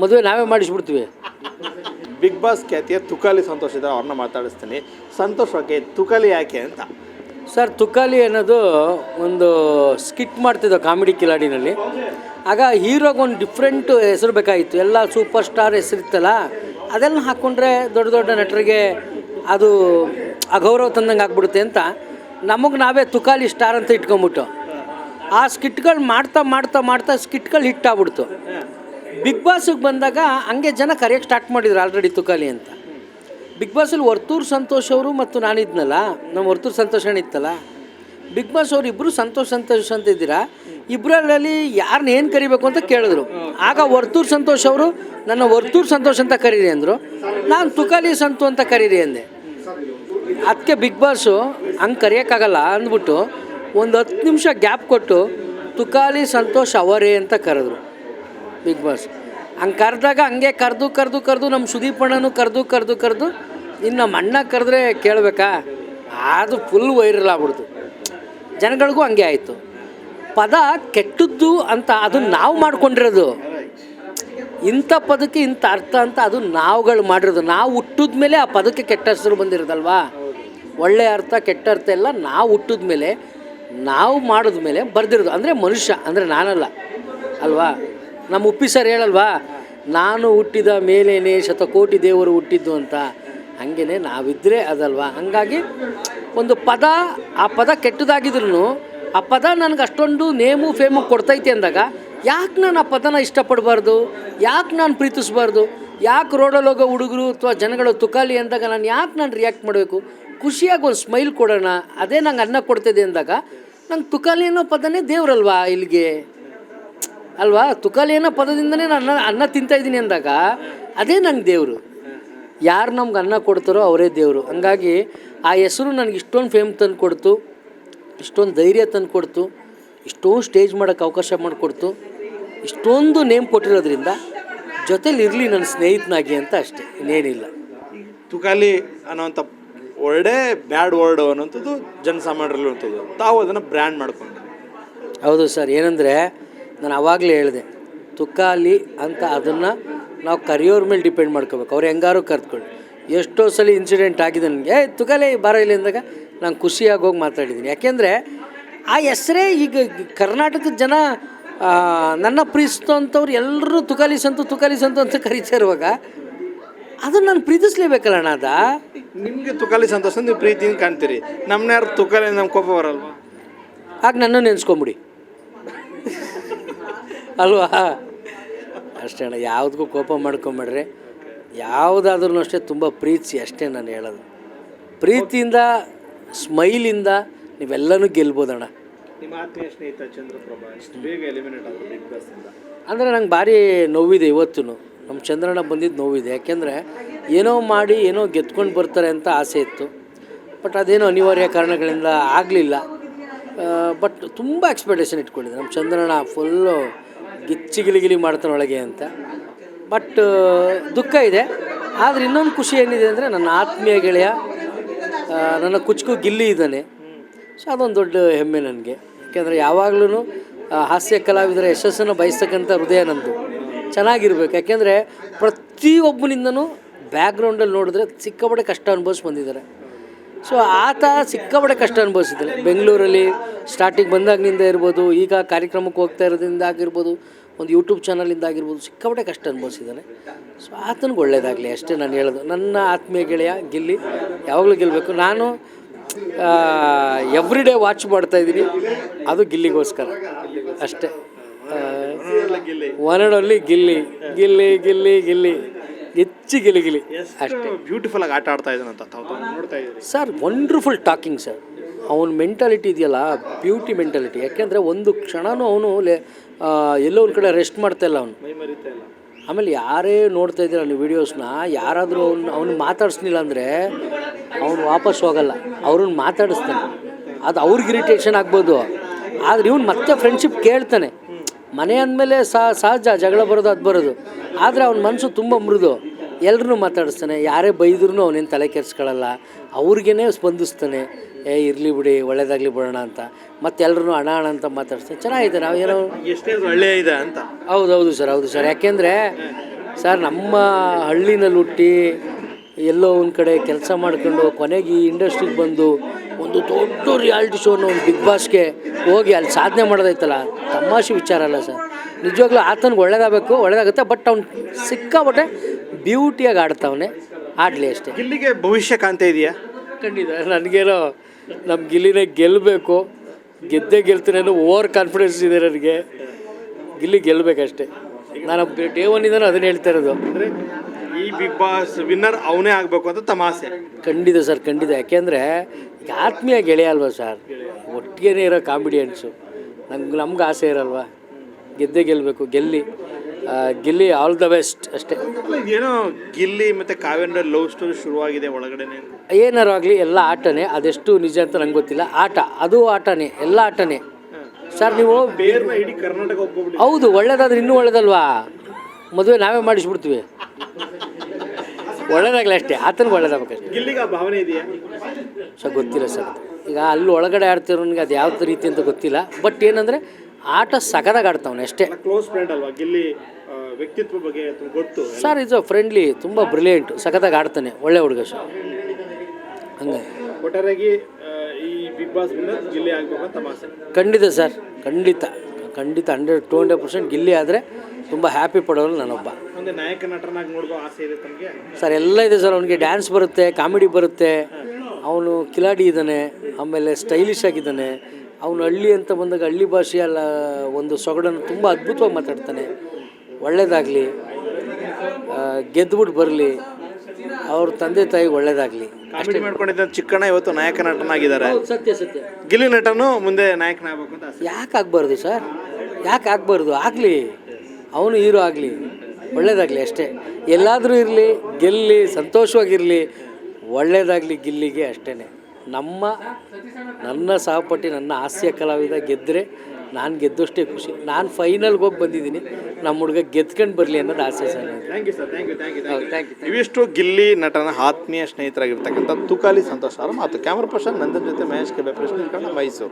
ಮದುವೆ ನಾವೇ ಮಾಡಿಸ್ಬಿಡ್ತೀವಿ. Big boss ಖ್ಯಾತಿಯ ತುಕಾಲಿ ಸಂತೋಷ ಇದ್ದಾರೆ ಅವ್ರನ್ನ ಮಾತಾಡಿಸ್ತೀನಿ. ಸಂತೋಷ್ ಬಗ್ಗೆ ತುಕಾಲಿ ಯಾಕೆ ಅಂತ? ಸರ್ ತುಕಾಲಿ ಅನ್ನೋದು ಒಂದು ಸ್ಕಿಟ್ ಮಾಡ್ತಿದ್ದ ಕಾಮಿಡಿ ಕಿಲಾಡಿನಲ್ಲಿ. ಆಗ ಹೀರೋಗೆ ಒಂದು ಡಿಫ್ರೆಂಟ್ ಹೆಸರು ಬೇಕಾಗಿತ್ತು. ಎಲ್ಲ ಸೂಪರ್ ಸ್ಟಾರ್ ಹೆಸರಿತ್ತಲ್ಲ ಅದೆಲ್ಲ ಹಾಕ್ಕೊಂಡ್ರೆ ದೊಡ್ಡ ದೊಡ್ಡ ನಟರಿಗೆ ಅದು ಅಗೌರವ ತಂದಂಗೆ ಆಗ್ಬಿಡುತ್ತೆ ಅಂತ ನಮಗೆ ನಾವೇ ತುಕಾಲಿ ಸ್ಟಾರ್ ಅಂತ ಇಟ್ಕೊಂಬಿಟ್ಟು ಆ ಸ್ಕಿಟ್ಗಳು ಮಾಡ್ತಾ ಮಾಡ್ತಾ ಮಾಡ್ತಾ ಸ್ಕಿಟ್ಗಳು ಹಿಟ್ ಆಗ್ಬಿಡ್ತು. ಬಿಗ್ ಬಾಸಿಗೆ ಬಂದಾಗ ಹಂಗೆ ಜನ ಕರೆಯೋಕ್ಕೆ ಸ್ಟಾರ್ಟ್ ಮಾಡಿದ್ರು ಆಲ್ರೆಡಿ ತುಕಾಲಿ ಅಂತ. ಬಿಗ್ ಬಾಸಲ್ಲಿ ವರ್ತೂರು ಸಂತೋಷ್ ಅವರು ಮತ್ತು ನಾನಿದ್ನಲ್ಲ ನಮ್ಮ ವರ್ತೂರು ಸಂತೋಷ್ ಇತ್ತಲ್ಲ ಬಿಗ್ ಬಾಸ್ ಅವರು ಇಬ್ಬರು ಸಂತೋಷ್ ಸಂತೋಷ್ ಅಂತ ಇದ್ದೀರಾ? ಇಬ್ಬರಲ್ಲಿ ಯಾರನ್ನ ಏನು ಕರಿಬೇಕು ಅಂತ ಕೇಳಿದ್ರು. ಆಗ ವರ್ತೂರು ಸಂತೋಷ್ ಅವರು, ನನ್ನ ವರ್ತೂರು ಸಂತೋಷ್ ಅಂತ ಕರೀರಿ ಅಂದರು. ನಾನು ತುಕಾಲಿ ಸಂತು ಅಂತ ಕರೀರಿ ಅಂದೆ. ಅದಕ್ಕೆ ಬಿಗ್ ಬಾಸು ಹಂಗೆ ಕರೆಯೋಕ್ಕಾಗಲ್ಲ ಅಂದ್ಬಿಟ್ಟು ಒಂದು ಹತ್ತು ನಿಮಿಷ ಗ್ಯಾಪ್ ಕೊಟ್ಟು ತುಕಾಲಿ ಸಂತೋಷ್ ಅವರೇ ಅಂತ ಕರೆದ್ರು. ಬಿಗ್ ಬಾಸ್ ಹಂಗೆ ಕರೆದಾಗ ಹಂಗೆ ಕರೆದು ಕರೆದು ಕರೆದು ನಮ್ಮ ಸುದೀಪ್ ಅಣ್ಣನೂ ಕರೆದು ಕರೆದು ಕರೆದು ಇನ್ನು ನಮ್ಮ ಅಣ್ಣ ಕರೆದ್ರೆ ಕೇಳಬೇಕಾ? ಅದು ಫುಲ್ ವೈರಲ್ ಆಗ್ಬಿಡ್ತು. ಜನಗಳಿಗೂ ಹಂಗೆ ಆಯಿತು. ಪದ ಕೆಟ್ಟದ್ದು ಅಂತ ಅದು ನಾವು ಮಾಡ್ಕೊಂಡಿರೋದು. ಇಂಥ ಪದಕ್ಕೆ ಇಂಥ ಅರ್ಥ ಅಂತ ಅದು ನಾವುಗಳು ಮಾಡಿರೋದು. ನಾವು ಹುಟ್ಟಿದ ಮೇಲೆ ಆ ಪದಕ್ಕೆ ಕೆಟ್ಟ ಹೆಸರು ಬಂದಿರೋದಲ್ವಾ? ಒಳ್ಳೆಯ ಅರ್ಥ, ಕೆಟ್ಟ ಅರ್ಥ ಎಲ್ಲ ನಾವು ಹುಟ್ಟಿದ ಮೇಲೆ, ನಾವು ಮಾಡಿದ ಮೇಲೆ ಬರ್ದಿರೋದು. ಅಂದರೆ ಮನುಷ್ಯ, ಅಂದರೆ ನಾನಲ್ಲ. ಅಲ್ವಾ? ನಮ್ಮ ಉಪ್ಪಿ ಸರ್ ಹೇಳಲ್ವಾ? ನಾನು ಹುಟ್ಟಿದ ಮೇಲೇನೆ ಶತಕೋಟಿ ದೇವರು ಹುಟ್ಟಿದ್ದು ಅಂತ. ಹಾಗೇನೆ ನಾವಿದ್ದರೆ ಅದಲ್ವಾ? ಹಂಗಾಗಿ ಒಂದು ಪದ, ಆ ಪದ ಕೆಟ್ಟದಾಗಿದ್ರು ಆ ಪದ ನನಗೆ ಅಷ್ಟೊಂದು ನೇಮು, ಫೇಮು ಕೊಡ್ತೈತೆ ಅಂದಾಗ ಯಾಕೆ ನಾನು ಆ ಪದನ ಇಷ್ಟಪಡಬಾರ್ದು? ಯಾಕೆ ನಾನು ಪ್ರೀತಿಸಬಾರ್ದು? ಯಾಕೆ ರೋಡಲ್ಲಿ ಹೋಗೋ ಹುಡುಗರು ಅಥವಾ ಜನಗಳು ತುಕಾಲಿ ಅಂದಾಗ ನಾನು ಯಾಕೆ ನಾನು ರಿಯಾಕ್ಟ್ ಮಾಡಬೇಕು? ಖುಷಿಯಾಗಿ ಒಂದು ಸ್ಮೈಲ್ ಕೊಡೋಣ. ಅದೇ ನಂಗೆ ಅನ್ನ ಕೊಡ್ತಿದೆ ಅಂದಾಗ ನಂಗೆ ತುಕಾಲಿ ಅನ್ನೋ ಪದನೇ ದೇವ್ರಲ್ವಾ ಇಲ್ಲಿಗೆ? ಅಲ್ವಾ? ತುಕಾಲಿ ಅನ್ನ ಪದದಿಂದನೇ ನಾನು ಅನ್ನ ಅನ್ನ ತಿಂತಾ ಇದ್ದೀನಿ ಅಂದಾಗ ಅದೇ ನಂಗೆ ದೇವರು. ಯಾರು ನಮ್ಗೆ ಅನ್ನ ಕೊಡ್ತಾರೋ ಅವರೇ ದೇವರು. ಹಂಗಾಗಿ ಆ ಹೆಸರು ನನಗೆ ಇಷ್ಟೊಂದು ಫೇಮ್ ತಂದು ಕೊಡ್ತು ಇಷ್ಟೊಂದು ಧೈರ್ಯ ತಂದು ಕೊಡ್ತು ಇಷ್ಟೊಂದು ಸ್ಟೇಜ್ ಮಾಡೋಕ್ಕೆ ಅವಕಾಶ ಮಾಡಿಕೊಡ್ತು. ಇಷ್ಟೊಂದು ನೇಮ್ ಕೊಟ್ಟಿರೋದ್ರಿಂದ ಜೊತೇಲಿ ಇರಲಿ ನನ್ನ ಸ್ನೇಹಿತನಾಗಿ ಅಂತ ಅಷ್ಟೇ ಇನ್ನೇನಿಲ್ಲ. ತುಕಾಲಿ ಅನ್ನೋವಂಥ ಒಳ್ಳೆ ಬ್ಯಾಡ್ ವರ್ಡ್ ಅನ್ನೋಂಥದ್ದು ಜನಸಾಮಾನ್ಯರಲ್ಲಿರುವಂಥದ್ದು ತಾವು ಅದನ್ನು ಬ್ರ್ಯಾಂಡ್ ಮಾಡ್ಕೊಂಡು ಹೌದು ಸರ್ ಏನಂದರೆ ನಾನು ಆವಾಗಲೇ ಹೇಳಿದೆ ತುಕಾಲಿ ಅಂತ ಅದನ್ನು ನಾವು ಕರೆಯೋರ ಮೇಲೆ ಡಿಪೆಂಡ್ ಮಾಡ್ಕೋಬೇಕು. ಅವ್ರು ಹೆಂಗಾರು ಕರೆದುಕೊಳ್ಳಿ ಎಷ್ಟೋ ಸಲ ಇನ್ಸಿಡೆಂಟ್ ಆಗಿದೆ ನನಗೆ ಏ ತುಕಾಲಿ ಬಾರ ಇಲ್ಲಿ ಅಂದಾಗ ನಾನು ಖುಷಿಯಾಗಿ ಹೋಗಿ ಮಾತಾಡಿದ್ದೀನಿ ಯಾಕೆಂದರೆ ಆ ಹೆಸರೇ ಈಗ ಕರ್ನಾಟಕದ ಜನ ನನ್ನ ಪ್ರೀತಿಸ್ತಂಥವ್ರು ಎಲ್ಲರೂ ತುಕಾಲಿ ಸಂತು ತುಕಾಲಿ ಸಂತು ಅಂತ ಕರೀತಾ ಇರುವಾಗ ಅದನ್ನು ನಾನು ಪ್ರೀತಿಸ್ಲೇಬೇಕಲ್ಲ ಅಣ್ಣ ಅದ ನಿಮಗೆ ತುಕಾಲಿ ಸಂತೋಷ ನೀವು ಪ್ರೀತಿನ ಕಾಣ್ತೀರಿ. ನಮ್ಮನ್ನ ಯಾರು ತುಕಾಲಿ ನಮ್ಮ ಕೋಪ ಬರಲ್ವಾ? ಆಗ ನನ್ನ ನೆನೆಸ್ಕೊಂಬಿಡಿ. ಅಲ್ವಾ? ಅಷ್ಟೇ ಅಣ್ಣ ಯಾವುದಕ್ಕೂ ಕೋಪ ಮಾಡ್ಕೊಂಬೇಡ್ರಿ. ಯಾವುದಾದ್ರೂ ಅಷ್ಟೇ ತುಂಬ ಪ್ರೀತಿ ಅಷ್ಟೇ ನಾನು ಹೇಳೋದು. ಪ್ರೀತಿಯಿಂದ ಸ್ಮೈಲಿಂದ ನೀವೆಲ್ಲನೂ ಗೆಲ್ಬೋದಣ್ಣ ನಿಮ್ಮ ಆತ್ಮೀಯ ಸ್ನೇಹಿತ ಚಂದ್ರಪ್ರಭಾ ಇಷ್ಟು ಬೇಗ ಎಲಿಮಿನೇಟ್ ಆದ್ರು ಬಿಗ್ ಬಾಸ್ ಇಂದ? ಅಂದರೆ ನಂಗೆ ಭಾರಿ ನೋವಿದೆ ಇವತ್ತು ನಮ್ಮ ಚಂದ್ರಣ್ಣ ಬಂದಿದ್ದು ನೋವಿದೆ. ಯಾಕೆಂದರೆ ಏನೋ ಮಾಡಿ ಏನೋ ಗೆದ್ಕೊಂಡು ಬರ್ತಾರೆ ಅಂತ ಆಸೆ ಇತ್ತು. ಬಟ್ ಅದೇನೋ ಅನಿವಾರ್ಯ ಕಾರಣಗಳಿಂದ ಆಗಲಿಲ್ಲ. ಬಟ್ ತುಂಬ ಎಕ್ಸ್ಪೆಕ್ಟೇಷನ್ ಇಟ್ಕೊಂಡಿದ್ದೆ. ನಮ್ಮ ಚಂದ್ರಣ್ಣ ಫುಲ್ಲು ಗಿಚ್ಚಿ ಗಿಲಿಗಿಲಿ ಮಾಡ್ತಾನೆ ಒಳಗೆ ಅಂತ ಬಟ್ ದುಃಖ ಇದೆ. ಆದರೆ ಇನ್ನೊಂದು ಖುಷಿ ಏನಿದೆ ಅಂದರೆ ನನ್ನ ಆತ್ಮೀಯ ಗೆಳೆಯ ನನ್ನ ಕುಚ್ಕು ಗಿಲ್ಲಿ ಇದ್ದಾನೆ. ಸೊ ಅದೊಂದು ದೊಡ್ಡ ಹೆಮ್ಮೆ ನನಗೆ. ಯಾಕೆಂದರೆ ಯಾವಾಗಲೂ ಹಾಸ್ಯ ಕಲಾವಿದರ ಯಶಸ್ಸನ್ನು ಬಯಸ್ತಕ್ಕಂಥ ಹೃದಯ ನಂದು. ಚೆನ್ನಾಗಿರ್ಬೇಕು. ಯಾಕೆಂದರೆ ಪ್ರತಿಯೊಬ್ಬನಿಂದನೂ ಬ್ಯಾಕ್ಗ್ರೌಂಡಲ್ಲಿ ನೋಡಿದ್ರೆ ಸಿಕ್ಕಾಪಟ್ಟೆ ಕಷ್ಟ ಅನುಭವಿಸಿ ಬಂದಿದ್ದಾರೆ. ಸೊ ಆತ ಸಿಕ್ಕಾಪಟ್ಟೆ ಕಷ್ಟ ಅನುಭವಿಸಿದ್ದಾರೆ ಬೆಂಗಳೂರಲ್ಲಿ ಸ್ಟಾರ್ಟಿಂಗ್ ಬಂದಾಗಿನಿಂದ ಇರ್ಬೋದು, ಈಗ ಕಾರ್ಯಕ್ರಮಕ್ಕೆ ಹೋಗ್ತಾ ಇರೋದ್ರಿಂದ ಆಗಿರ್ಬೋದು ಒಂದು ಯೂಟ್ಯೂಬ್ ಚಾನಲಿಂದ ಆಗಿರ್ಬೋದು ಸಿಕ್ಕಾಪಟ್ಟೆ ಕಷ್ಟ ಅನುಭವಿಸಿದ್ದಾನೆ. ಸೊ ಆತನಿಗೆ ಒಳ್ಳೇದಾಗಲಿ ಅಷ್ಟೇ ನಾನು ಹೇಳೋದು. ನನ್ನ ಆತ್ಮೀಯ ಗೆಳೆಯ ಗಿಲ್ಲಿ ಯಾವಾಗಲೂ ಗೆಲ್ಲಬೇಕು ನಾನು ಎವ್ರಿ ಡೇ ವಾಚ್ ಮಾಡ್ತಾ ಇದ್ದೀನಿ. ಅದು ಗಿಲ್ಲಿಗೋಸ್ಕರ. ಅಷ್ಟೇ. ಒನ್ ಆ್ಯಂಡ್ ಗಿಲ್ಲಿ ಗಿಲ್ಲಿ ಗಿಲ್ಲಿ ಗಿಲ್ಲಿ ಹೆಚ್ಚು ಗಿಲಿ ಗಿಲಿ. ಅಷ್ಟೇ. ಬ್ಯೂಟಿಫುಲ್ ಆಗಿ ಆಟ ಆಡ್ತಾ ಇದ್ದಾನಂತ ನೋಡ್ತಾ ಸರ್ ವಂಡ್ರ್ಫುಲ್ ಟಾಕಿಂಗ್ ಸರ್ ಅವನ ಮೆಂಟಾಲಿಟಿ ಇದೆಯಲ್ಲ ಬ್ಯೂಟಿ ಮೆಂಟಾಲಿಟಿ ಯಾಕೆಂದರೆ ಒಂದು ಕ್ಷಣವೂ ಅವನು ಎಲ್ಲೋ ಒಂದು ಕಡೆ ರೆಸ್ಟ್ ಮಾಡ್ತಾ ಇಲ್ಲ ಅವನು. ಆಮೇಲೆ ಯಾರೇ ನೋಡ್ತಾ ಇದ್ದೀರ ನೀವು ವೀಡಿಯೋಸ್ನ ಯಾರಾದರೂ ಅವ್ನು ಅವ್ನು ಮಾತಾಡಿಸ್ಲಿಲ್ಲ ಅಂದರೆ ಅವನು ವಾಪಸ್ ಹೋಗಲ್ಲ. ಅವ್ರನ್ನ ಮಾತಾಡಿಸ್ತಾನೆ. ಅದು ಅವ್ರಿಗೆ ಇರಿಟೇಷನ್ ಆಗ್ಬೋದು. ಆದರೆ ಇವ್ನು ಮತ್ತೆ ಫ್ರೆಂಡ್ಶಿಪ್ ಕೇಳ್ತಾನೆ. ಮನೆ ಅಂದಮೇಲೆ ಸಹಜ, ಜಗಳ ಬರೋದು, ಅದು ಬರೋದು. ಆದರೆ ಅವನ ಮನಸ್ಸು ತುಂಬ ಮೃದು. ಎಲ್ಲರೂ ಮಾತಾಡಿಸ್ತಾನೆ ಯಾರೇ ಬೈದ್ರೂ ಅವನೇನು ತಲೆ ಕೆಡ್ಸ್ಕೊಳ್ಳಲ್ಲ ಅವ್ರಿಗೇ ಸ್ಪಂದಿಸ್ತಾನೆ ಏ ಇರಲಿ ಬಿಡಿ ಒಳ್ಳೇದಾಗಲಿ ಬಿಡೋಣ ಅಂತ. ಮತ್ತೆ ಎಲ್ಲರೂ ಹಣ ಹಣ ಅಂತ ಮಾತಾಡಿಸ್ತಾನೆ. ಚೆನ್ನಾಗಿದೆ ನಾವು ಏನೋ ಎಷ್ಟೇ ಒಳ್ಳೆಯ ಇದೆ ಅಂತ. ಹೌದು ಹೌದು ಸರ್ ಹೌದು ಸರ್. ಯಾಕೆಂದರೆ ಸರ್ ನಮ್ಮ ಹಳ್ಳಿನಲ್ಲಿ ಹುಟ್ಟಿ ಎಲ್ಲೋ ಒಂದು ಕಡೆ ಕೆಲಸ ಮಾಡ್ಕೊಂಡು ಕೊನೆಗೆ ಈ ಇಂಡಸ್ಟ್ರಿಗೆ ಬಂದು ಒಂದು ದೊಡ್ಡ ರಿಯಾಲಿಟಿ ಶೋನ ಒಂದು ಬಿಗ್ ಬಾಸ್ಗೆ ಹೋಗಿ ಅಲ್ಲಿ ಸಾಧನೆ ಮಾಡೋದೈತಲ್ಲ ತಮಾಷೆ ವಿಚಾರ ಅಲ್ಲ ಸರ್. ನಿಜವಾಗ್ಲೂ ಆತನಿಗೆ ಒಳ್ಳೇದಾಗಬೇಕು ಒಳ್ಳೇದಾಗುತ್ತೆ ಬಟ್ ಅವ್ನು ಸಿಕ್ಕಾಬಟ್ಟೆ ಬ್ಯೂಟಿಯಾಗಿ ಆಡ್ತಾವನೆ. ಆಡಲಿ ಅಷ್ಟೇ. ಗಿಲ್ಲಿಗೆ ಭವಿಷ್ಯ ಕಾಣ್ತಾ ಇದೆಯಾ? ಖಂಡಿತ. ನನಗೇನೋ ನಮ್ಮ ಗಿಲ್ಲಿನೇ ಗೆಲ್ಲಬೇಕು ಗೆದ್ದೇ ಗೆಲ್ತೀನಿ ಅನ್ನೋ ಓವರ್ ಕಾನ್ಫಿಡೆನ್ಸ್ ಇದೆ ನನಗೆ. ಗಿಲ್ಲಿ ಗೆಲ್ಲಬೇಕಷ್ಟೇ ನಾನು ಡೇ ಒನ್ನಿಂದನೂ ಅದನ್ನು ಹೇಳ್ತಾ ಇರೋದು. ಅಂದರೆ ಈ ಬಿಗ್ ಬಾಸ್ ವಿನ್ನರ್ ಅವನೇ ಆಗಬೇಕು ಅಂತ ತಮ್ಮ ಆಸೆ. ಖಂಡಿತ ಸರ್ ಖಂಡಿತ. ಯಾಕೆಂದರೆ ಈಗ ಆತ್ಮೀಯ ಗೆಳೆಯ ಅಲ್ವಾ ಸರ್ ಒಟ್ಟಿಗೆ ಇರೋ ಕಾಮಿಡಿಯನ್ಸು ನಮ್ಗೆ ನಮ್ಗೆ ಆಸೆ ಇರಲ್ವಾ? ಗೆದ್ದೇ ಗೆಲ್ಲಬೇಕು ಗೆಲ್ಲಿ. ಗೆಲ್ಲಿ ಆಲ್ ದ ಬೆಸ್ಟ್ ಅಷ್ಟೇ. ಏನೋ ಗಿಲ್ಲಿ ಮತ್ತು ಕಾವ್ಯನ ಲವ್ ಸ್ಟೋರಿ ಶುರುವಾಗಿದೆ ಒಳಗಡೆ ಏನಾರು ಆಗಲಿ ಎಲ್ಲ ಆಟನೇ ಅದೆಷ್ಟು ನಿಜ ಅಂತ ನಂಗೆ ಗೊತ್ತಿಲ್ಲ. ಆಟ ಅದು ಆಟನೇ ಎಲ್ಲ ಆಟನೇ. ಸರ್ ನೀವು ಬೇರ್ನ ಇಡೀ ಕರ್ನಾಟಕ ಹೌದು ಒಳ್ಳೇದಾದ್ರೆ ಇನ್ನೂ ಒಳ್ಳೇದಲ್ವಾ? ಮದುವೆ ನಾವೇ ಮಾಡಿಸ್ಬಿಡ್ತೀವಿ. ಒಳ್ಳೇದಾಗಲಿ ಅಷ್ಟೇ ಆತನಿಗೆ ಒಳ್ಳೇದಾಗಬೇಕಷ್ಟೇ ಗಿಲ್ಲಿಗೆ ಆ ಭಾವನೆ ಇದೆಯಾ? ಸರ್ ಗೊತ್ತಿಲ್ಲ ಸರ್ ಈಗ ಅಲ್ಲಿ ಒಳಗಡೆ ಆಡ್ತಿರೋನಿಗೆ ಅದು ಯಾವ ರೀತಿ ಅಂತ ಗೊತ್ತಿಲ್ಲ. ಬಟ್ ಏನಂದರೆ ಆಟ ಸಗದಾಗ ಆಡ್ತಾವನೆ ಅಷ್ಟೇ ಕ್ಲೋಸ್ ಫ್ರೆಂಡ್ ಅಲ್ವಾ? ಗಿಲ್ಲಿ ವ್ಯಕ್ತಿತ್ವ ಬಗ್ಗೆ ಗೊತ್ತು. ಸರ್ ಇದು ಫ್ರೆಂಡ್ಲಿ ತುಂಬ ಬ್ರಿಲಿಯಂಟ್ ಸಖತ್ತಾಗಿ ಆಡ್ತಾನೆ ಒಳ್ಳೆ ಹುಡುಗ ಸರ್ ಹಂಗೆ ಒಟ್ಟಾರೆಯಾಗಿ ಈ ಬಿಗ್ ಬಾಸ್ ಗಿಲ್ಲಿ ಆಗಬೇಕು ಅಂತ ಆಸೆ. ಖಂಡಿತ ಸರ್ ಖಂಡಿತ ಖಂಡಿತ hundred to hundred percent Gilli ಆದರೆ ತುಂಬ ಹ್ಯಾಪಿ ಪಡೋರು ನಾನೊಬ್ಬ. ಒಂದು ನಾಯಕ ನಟನಾಗಿ ನೋಡುವ ಆಸೆ ಇದೆ ತಮಗೆ? ಸರ್ ಎಲ್ಲ ಇದೆ ಸರ್ ಅವನಿಗೆ ಡ್ಯಾನ್ಸ್ ಬರುತ್ತೆ ಕಾಮಿಡಿ ಬರುತ್ತೆ. ಅವನು ಕಿಲಾಡಿ ಇದ್ದಾನೆ ಆಮೇಲೆ ಸ್ಟೈಲಿಶ್ ಆಗಿದ್ದಾನೆ. ಅವನು ಹಳ್ಳಿ ಅಂತ ಬಂದಾಗ ಹಳ್ಳಿ ಭಾಷೆಯಲ್ಲ ಒಂದು ಸೊಗಡನ್ನು ತುಂಬ ಅದ್ಭುತವಾಗಿ ಮಾತಾಡ್ತಾನೆ. ಒಳ್ಳೆಯದಾಗಲಿ ಗೆದ್ದುಬಿಟ್ಟು ಬರಲಿ ಅವ್ರ ತಂದೆ ತಾಯಿ ಒಳ್ಳೇದಾಗಲಿ. ಅಷ್ಟೇ. ಮಾಡ್ಕೊಂಡಿದ್ದ ಚಿಕ್ಕಣ್ಣ ಇವತ್ತು ನಾಯಕ ನಟನಾಗಿದ್ದಾರೆ. ಸತ್ಯ ಸತ್ಯ. ಗಿಲ್ಲಿ ನಟನು ಮುಂದೆ ನಾಯಕನಾಗಬೇಕು ಅಂತ ಆಸೆ. ಯಾಕೆ ಆಗಬಾರ್ದು ಸರ್? ಯಾಕೆ ಆಗಬಾರ್ದು? ಆಗಲಿ. ಅವನು ಹೀರೋ ಆಗಲಿ. ಒಳ್ಳೇದಾಗಲಿ ಅಷ್ಟೇ. ಎಲ್ಲಾದರೂ ಇರಲಿ ಗೆಲ್ಲಿ ಸಂತೋಷವಾಗಿರಲಿ ಒಳ್ಳೇದಾಗಲಿ ಗಿಲ್ಲಿಗೆ ಅಷ್ಟೇ ನಮ್ಮ ನನ್ನ ಸಹಪಾಠಿ ನನ್ನ ಹಾಸ್ಯ ಕಲಾವಿದ ಗೆದ್ದರೆ ನಾನು ಗೆದ್ದಷ್ಟೇ ಖುಷಿ. ನಾನು ಫೈನಲ್ಗೆ ಹೋಗಿ ಬಂದಿದ್ದೀನಿ. ನಮ್ಮ ಹುಡುಗ ಗೆದ್ಕೊಂಡು ಬರಲಿ ಅನ್ನೋದು ಆಸೆ sir thank you sir thank you thank you thank you ಇವಿಷ್ಟು ಗಿಲ್ಲಿ ನಟನ ಆತ್ಮೀಯ ಸ್ನೇಹಿತರಾಗಿರ್ತಕ್ಕಂಥ ತುಕಾಲಿ ಸಂತೋಷ ಅವರ ಮಾತು. ಕ್ಯಾಮ್ರಾ ಪರ್ಸನ್ ನಂದನ್ ಜೊತೆ ಮಹೇಶ್ ಕೆ ಪ್ರಶ್ನೆ ಮೈಸೂರು.